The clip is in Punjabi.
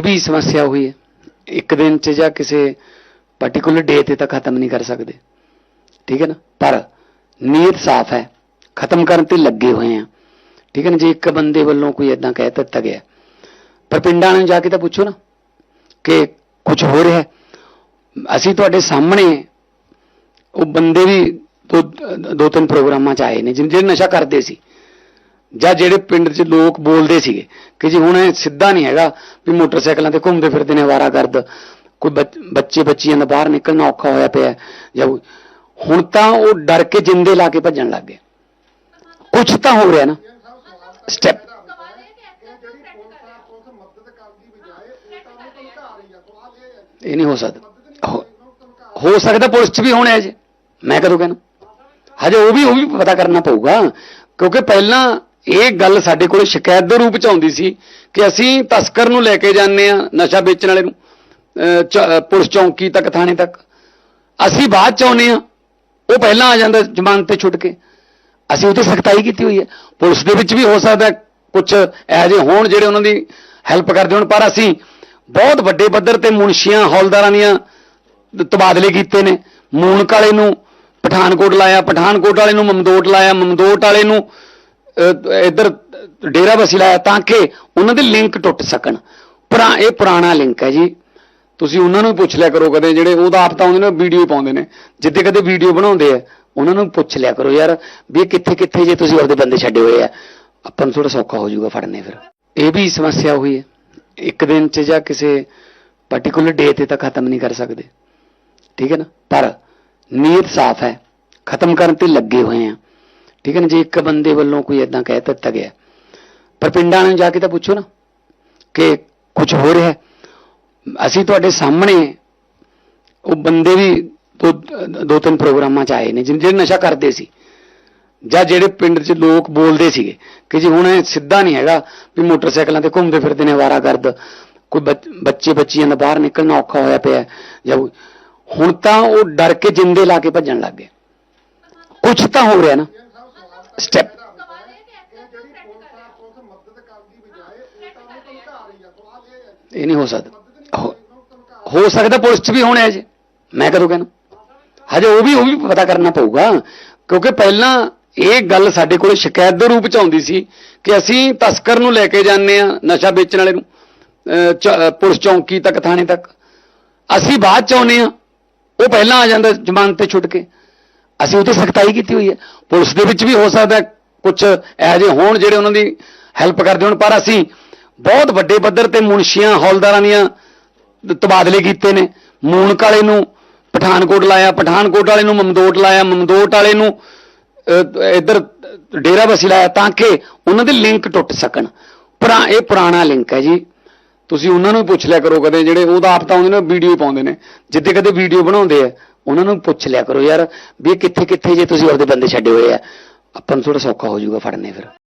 ਇਹ ਵੀ ਸਮੱਸਿਆ ਹੋਈ ਹੈ, ਇੱਕ ਦਿਨ ਚ ਜਾਂ ਕਿਸੇ ਪਾਰਟਿਕੂਲਰ ਡੇ ਤੇ ਤਾਂ ਖਤਮ ਨਹੀਂ ਕਰ ਸਕਦੇ। ਠੀਕ ਹੈ ਨਾ? ਪਰ ਨੀਅਤ ਸਾਫ਼ ਹੈ, ਖਤਮ ਕਰਨ ਤੇ ਲੱਗੇ ਹੋਏ ਆ ਠੀਕ ਹੈ ਨਾ? ਜੇ ਇੱਕ ਬੰਦੇ ਵੱਲੋਂ ਕੋਈ ਇਦਾਂ ਕਹਿ ਦਿੱਤਾ ਗਿਆ ਪਰ ਪਿੰਡਾਂ ਨੂੰ ਜਾ ਕੇ ਤਾਂ ਪੁੱਛੋ ਨਾ ਕਿ ਕੁਝ ਹੋ ਰਿਹਾ ਅਸੀਂ ਤੁਹਾਡੇ ਸਾਹਮਣੇ ਉਹ ਬੰਦੇ ਵੀ ਦੋ ਦੋ ਤਿੰਨ ਪ੍ਰੋਗਰਾਮਾਂ ਚ ਆਏ ਨੇ, ਜਿਨ- ਜਿਹੜੇ ਨਸ਼ਾ ਕਰਦੇ ਸੀ। ਜਾਂ ਜਿਹੜੇ ਪਿੰਡ 'ਚ ਲੋਕ ਬੋਲਦੇ ਸੀਗੇ ਕਿ ਜੀ ਹੁਣ ਇਹ ਸਿੱਧਾ ਨਹੀਂ ਹੈਗਾ ਵੀ ਮੋਟਰਸਾਈਕਲਾਂ ਤੇ ਘੁੰਮਦੇ ਫਿਰਦੇ ਨੇ ਆਵਾਰਾਗਰਦ ਕੋਈ ਬੱਚ- ਬੱਚੇ ਬੱਚੀਆਂ ਦਾ ਬਾਹਰ ਨਿਕਲਣਾ ਔਖਾ ਹੋਇਆ ਪਿਆ ਜਾਂ ਹੁਣ ਤਾਂ ਉਹ ਡਰ ਕੇ ਜਿੰਦੇ ਲਾ ਕੇ ਭੱਜਣ ਲੱਗ ਗਏ। ਕੁਝ ਤਾਂ ਹੋ ਰਿਹਾ ਨਾ। ਸਟੈਪ ਇਹ ਨਹੀਂ ਹੋ ਸਕਦਾ। ਹੋ- ਹੋ ਸਕਦਾ ਪੁਲਿਸ 'ਚ ਵੀ ਹੋਣਾ ਹੈ ਜੀ। ਮੈਂ ਕਦੋਂ ਕਹਿਣਾ? ਹਜੇ ਉਹ ਵੀ ਉਹ ਵੀ ਪਤਾ ਕਰਨਾ ਪਊਗਾ, ਕਿਉਂਕਿ ਪਹਿਲਾਂ ਇਹ ਗੱਲ ਸਾਡੇ ਕੋਲ ਸ਼ਿਕਾਇਤ ਦੇ ਰੂਪ ਚ ਆਉਂਦੀ ਸੀ ਕਿ ਅਸੀਂ ਤਸਕਰ ਨੂੰ ਲੈ ਕੇ ਜਾਂਦੇ ਆ ਨਸ਼ਾ ਵੇਚਣ ਵਾਲੇ ਨੂੰ ਚ- ਪੁਲਿਸ ਚੌਂਕੀ ਤੱਕ, ਥਾਣੇ ਤੱਕ। ਅਸੀਂ ਬਾਅਦ ਚ ਆਉਨੇ ਆ ਉਹ ਪਹਿਲਾਂ ਆ ਜਾਂਦਾ ਜ਼ਮਾਨਤ ਤੇ ਛੁੱਟ ਕੇ। ਅਸੀਂ ਉਹ ਤੇ ਸਖਤਾਈ ਕੀਤੀ ਹੋਈ ਹੈ। ਪੁਲਿਸ ਦੇ ਵਿੱਚ ਵੀ ਹੋ ਸਕਦਾ ਕੁਝ ਇਹੋ ਜਿਹੇ ਹੋਣ ਜਿਹੜੇ ਉਹਨਾਂ ਦੀ ਹੈਲਪ ਕਰਦੇ ਹੋਣ, ਪਰ ਅਸੀਂ ਬਹੁਤ ਵੱਡੇ ਪੱਧਰ ਤੇ ਮੁਨਸ਼ੀਆਂ, ਹੌਲਦਾਰਾਂ ਦੀਆਂ ਤਬਾਦਲੇ ਕੀਤੇ ਨੇ। ਮੂਨਕ ਵਾਲੇ ਨੂੰ ਪਠਾਨਕੋਟ ਲਾਇਆ, ਪਠਾਨਕੋਟ ਵਾਲੇ ਨੂੰ ਮਮਦੋਟ ਲਾਇਆ, ਮਮਦੋਟ ਵਾਲੇ ਨੂੰ ਇੱਧਰ ਡੇਰਾ ਬਸੀ ਲਾਇਆ ਤਾਂ ਕਿ ਉਹਨਾਂ ਦੇ ਲਿੰਕ ਟੁੱਟ ਸਕਣ। ਪੁਰਾ, ਇਹ ਪੁਰਾਣਾ ਲਿੰਕ ਹੈ ਜੀ। ਤੁਸੀਂ ਉਹਨਾਂ ਨੂੰ ਪੁੱਛ ਲਿਆ ਕਰੋ ਕਦੇ, ਜਿਹੜੇ ਉਹ ਤਾਂ ਆਪ ਤਾਂ ਆਉਂਦੇ ਨੇ ਵੀਡੀਓ ਪਾਉਂਦੇ ਨੇ। ਜਿੱਦੇ ਕਦੇ ਵੀਡੀਓ ਬਣਾਉਂਦੇ ਆ, ਉਹਨਾਂ ਨੂੰ ਪੁੱਛ ਲਿਆ ਕਰੋ ਯਾਰ, ਵੀ ਇਹ ਕਿੱਥੇ ਕਿੱਥੇ ਜੇ ਤੁਸੀਂ ਆਪਦੇ ਬੰਦੇ ਛੱਡੇ ਹੋਏ ਆ। ਆਪਾਂ ਨੂੰ ਥੋੜਾ ਸੌਖਾ ਹੋ ਜਾਊਗਾ ਫੜਨੇ ਫਿਰ। ਇਹ ਵੀ ਸਮੱਸਿਆ ਹੋਈ ਹੈ। ਇੱਕ ਦਿਨ ਚ ਜਾਂ ਕਿਸੇ ਪਾਰਟਿਕੂਲਰ ਡੇ ਤੇ ਤਾਂ ਖਤਮ ਨਹੀਂ ਕਰ ਸਕਦੇ। ਠੀਕ ਹੈ ਨਾ? ਪਰ ਨੀਅਤ ਸਾਫ਼ ਹੈ। ਖਤਮ ਕਰਨ ਤੇ ਲੱਗੇ ਹੋਏ ਆ। ਠੀਕ ਹੈ ਨਾ? ਜੇ ਇੱਕ ਬੰਦੇ ਵੱਲੋਂ ਕੋਈ ਇਦਾਂ ਕਹਿ ਦਿੱਤਾ ਗਿਆ ਪਰ ਪਿੰਡਾਂ ਨੂੰ ਜਾ ਕੇ ਤਾਂ ਪੁੱਛੋ ਨਾ ਕਿ ਕੁਝ ਹੋ ਰਿਹਾ ਅਸੀਂ ਤੁਹਾਡੇ ਸਾਹਮਣੇ ਉਹ ਬੰਦੇ ਵੀ ਦੋ ਦੋ ਤਿੰਨ ਪ੍ਰੋਗਰਾਮਾਂ ਚ ਆਏ ਨੇ, ਜਿਨ- ਜਿਹੜੇ ਨਸ਼ਾ ਕਰਦੇ ਸੀ। ਜਾਂ ਜਿਹੜੇ ਪਿੰਡ 'ਚ ਲੋਕ ਬੋਲਦੇ ਸੀਗੇ ਕਿ ਜੀ ਹੁਣ ਇਹ ਸਿੱਧਾ ਨਹੀਂ ਹੈਗਾ ਵੀ ਮੋਟਰਸਾਈਕਲਾਂ ਤੇ ਘੁੰਮਦੇ ਫਿਰਦੇ ਨੇ ਵਾਰਾ ਆਵਾਰਾਗਰਦ ਕੋਈ ਬੱਚ- ਬੱਚੇ ਬੱਚੀਆਂ ਦਾ ਬਾਹਰ ਨਿਕਲਣਾ ਔਖਾ ਹੋਇਆ ਪਿਆ ਜਾਂ ਹੁਣ ਤਾਂ ਉਹ ਡਰ ਕੇ ਜਿੰਦੇ ਲਾ ਕੇ ਭੱਜਣ ਲੱਗ ਗਏ। ਕੁਝ ਤਾਂ ਹੋ ਰਿਹਾ ਨਾ। ਸਟੈਪ ਇਹ ਨਹੀਂ ਹੋ ਸਕਦਾ। ਹੋ- ਸਕਦਾ ਪੁਲਿਸ 'ਚ ਵੀ ਹੋਣਾ ਹੈ ਜੀ। ਮੈਂ ਕਦੋਂ ਕਹਿਣਾ? ਹਜੇ ਉਹ ਵੀ ਉਹ ਵੀ ਪਤਾ ਕਰਨਾ ਪਊਗਾ। ਕਿਉਂਕਿ ਪਹਿਲਾਂ ਇਹ ਗੱਲ ਸਾਡੇ ਕੋਲ ਸ਼ਿਕਾਇਤ ਦੇ ਰੂਪ ਚ ਆਉਂਦੀ ਸੀ ਕਿ ਅਸੀਂ ਤਸਕਰ ਨੂੰ ਲੈ ਕੇ ਜਾਂਦੇ ਆ ਨਸ਼ਾ ਵੇਚਣ ਵਾਲੇ ਨੂੰ ਪੁਲਿਸ ਚੌਂਕੀ ਤੱਕ, ਥਾਣੇ ਤੱਕ। ਅਸੀਂ ਬਾਅਦ ਚ ਆਉਨੇ ਆ ਉਹ ਪਹਿਲਾਂ ਆ ਜਾਂਦਾ ਜ਼ਮਾਨਤ ਤੇ ਛੁੱਟ ਕੇ। ਅਸੀਂ ਉਹ ਤੇ ਸਖਤਾਈ ਕੀਤੀ ਹੋਈ ਹੈ। ਪੁਲਿਸ ਦੇ ਵਿੱਚ ਵੀ ਹੋ ਸਕਦਾ ਕੁਝ ਇਹੋ ਜਿਹੇ ਹੋਣ ਜਿਹੜੇ ਉਹਨਾਂ ਦੀ ਹੈਲਪ ਕਰਦੇ ਹੋਣ, ਪਰ ਅਸੀਂ ਬਹੁਤ ਵੱਡੇ ਪੱਧਰ ਤੇ ਮੁਨਸ਼ੀਆਂ, ਹੌਲਦਾਰਾਂ ਦੀਆਂ ਤਬਾਦਲੇ ਕੀਤੇ ਨੇ। ਮੂਨਕ ਵਾਲੇ ਨੂੰ ਪਠਾਨਕੋਟ ਲਾਇਆ, ਪਠਾਨਕੋਟ ਵਾਲੇ ਨੂੰ ਮਮਦੋਟ ਲਾਇਆ, ਮਮਦੋਟ ਵਾਲੇ ਨੂੰ ਇੱਧਰ ਡੇਰਾ ਬਸੀ ਲਾਇਆ ਤਾਂ ਕਿ ਉਹਨਾਂ ਦੇ ਲਿੰਕ ਟੁੱਟ ਸਕਣ। ਪੁਰਾ, ਇਹ ਪੁਰਾਣਾ ਲਿੰਕ ਹੈ ਜੀ। ਤੁਸੀਂ ਉਹਨਾਂ ਨੂੰ ਵੀ ਪੁੱਛ ਲਿਆ ਕਰੋ ਕਦੇ, ਜਿਹੜੇ ਉਹ ਤਾਂ ਆਪ ਤਾਂ ਆਉਂਦੇ ਨੇ, ਵੀਡੀਓ ਪਾਉਂਦੇ ਨੇ। ਜਿੱਦੇ ਕਦੇ ਵੀਡੀਓ ਬਣਾਉਂਦੇ ਆ ਉਹਨਾਂ ਨੂੰ ਪੁੱਛ ਲਿਆ ਕਰੋ, ਯਾਰ, ਵੀ ਇਹ ਕਿੱਥੇ ਕਿੱਥੇ ਜੇ ਤੁਸੀਂ ਆਪਦੇ ਬੰਦੇ ਛੱਡੇ ਹੋਏ ਆ? ਆਪਾਂ ਨੂੰ ਥੋੜਾ ਸੌਖਾ ਹੋ ਜਾਊਗਾ ਫੜਨੇ ਫਿਰ।